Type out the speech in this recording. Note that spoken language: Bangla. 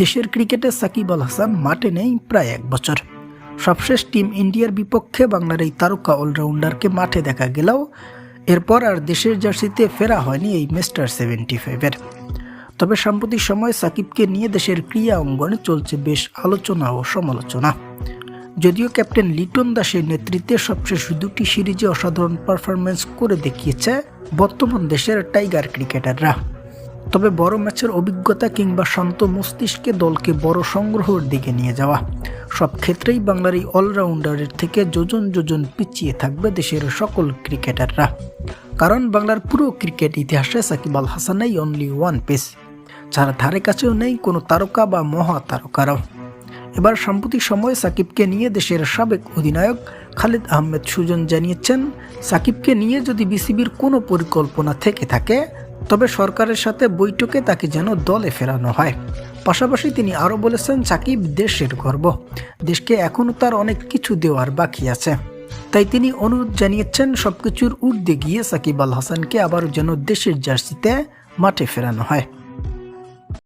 দেশের ক্রিকেটে সাকিব আল হাসান মাঠে নেই প্রায় এক বছর। সবশেষ টিম ইন্ডিয়ার বিপক্ষে বাংলার এই তারকা অলরাউন্ডারকে মাঠে দেখা গেলেও এরপর আর দেশের জার্সিতে ফেরা হয়নি এই মিস্টার সেভেন্টি ফাইভের। তবে সাম্প্রতিক সময় সাকিবকে নিয়ে দেশের ক্রীড়া অঙ্গনে চলছে বেশ আলোচনা ও সমালোচনা। যদিও ক্যাপ্টেন লিটন দাসের নেতৃত্বে সবশেষ দুটি সিরিজে অসাধারণ পারফরমেন্স করে দেখিয়েছে বর্তমান দেশের টাইগার ক্রিকেটাররা। তবে বড় ম্যাচের অভিজ্ঞতা কিংবা শান্ত মস্তিষ্কে দলকে বড় সংগ্রহের দিকে নিয়ে যাওয়া। সব ক্ষেত্রেই বাংলার এই অলরাউন্ডারের থেকে যোজন যোজন পিছিয়ে থাকবে দেশের সকল ক্রিকেটাররা। কারণ বাংলার পুরো ক্রিকেট ইতিহাসে সাকিব আল হাসানাই অনলি ওয়ান পিস যার ধারে কাছেও নেই কোনো তারকা বা মহা তারকারাও। এবার সাম্প্রতিক সময়ে সাকিবকে নিয়ে দেশের সাবেক অধিনায়ক খালিদ আহমেদ সুজন জানিয়েছেন, সাকিবকে নিয়ে যদি বিসিবির কোনো পরিকল্পনা থেকে থাকে তবে সরকারের সাথে বৈঠকে তাকে যেন দলে ফেরানো হয়। পাশাপাশি তিনি আরও বলেছেন, সাকিব দেশের গর্ব। দেশকে এখনও তার অনেক কিছু দেওয়ার বাকি আছে। তাই তিনি অনুরোধ জানিয়েছেন, সবকিছুর ঊর্ধ্বে গিয়ে সাকিব আল হাসানকে আবারও যেন দেশের জার্সিতে মাঠে ফেরানো হয়।